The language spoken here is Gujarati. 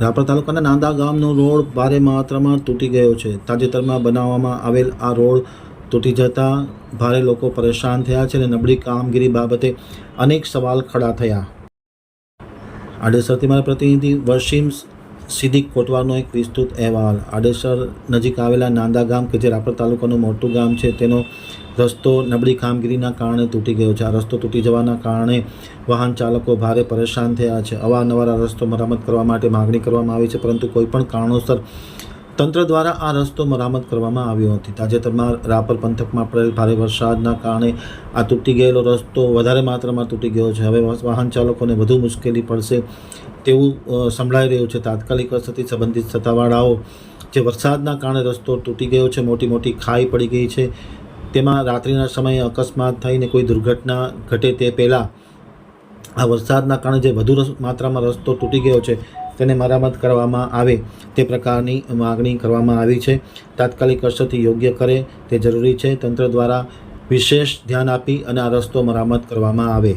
રાપર તાલુકાના નાંદા ગામનો રોડ ભારે માત્રામાં તૂટી ગયો છે. તાજેતરમાં બનાવવામાં આવેલ આ રોડ તૂટી જતા ભારે લોકો પરેશાન થયા છે અને નબળી કામગીરી બાબતે અનેક સવાલ ખડા થયા. આડેસરથી મારા પ્રતિનિધિ વસીમ સિદ્દીક કોટવારનો એક વિસ્તૃત અહેવાલ. આડેસર નજીક આવેલા નાંદા ગામ કે જે રાપર તાલુકાનું મોટું ગામ છે, તેનો રસ્તો નબળી કામગીરીના કારણે તૂટી ગયો છે. આ રસ્તો તૂટી જવાના કારણે વાહન ચાલકો ભારે પરેશાન થયા છે. અવારનવાર રસ્તો મરામત કરવા માટે માગણી કરવામાં આવી છે, પરંતુ કોઈપણ કારણોસર તંત્ર દ્વારા આ રસ્તો મરામત કરવામાં આવ્યો નથી. તાજેતરમાં રાપર પંથકમાં પડેલ ભારે વરસાદના કારણે આ તૂટી ગયેલો રસ્તો વધારે માત્રામાં તૂટી ગયો છે. હવે વાહન ચાલકોને વધુ મુશ્કેલી પડશે તેવું સંભળાઈ રહ્યું છે. તાત્કાલિક અસરથી સંબંધિત સત્તાવાળાઓ, જે વરસાદના કારણે રસ્તો તૂટી ગયો છે મોટી મોટી ખાઈ પડી ગઈ છે. તેમાં રાત્રિના સમયે અકસ્માત થઈને કોઈ દુર્ઘટના ઘટે તે પહેલાં આ વરસાદના કારણે જે વધુ માત્રામાં રસ્તો તૂટી ગયો છે, તેને મરામત કરવામાં આવે તે પ્રકારની માગણી કરવામાં આવી છે. તાત્કાલિક અસરથી યોગ્ય કરે તે જરૂરી છે. તંત્ર દ્વારા વિશેષ ધ્યાન આપી અને આ રસ્તો મરામત કરવામાં આવે.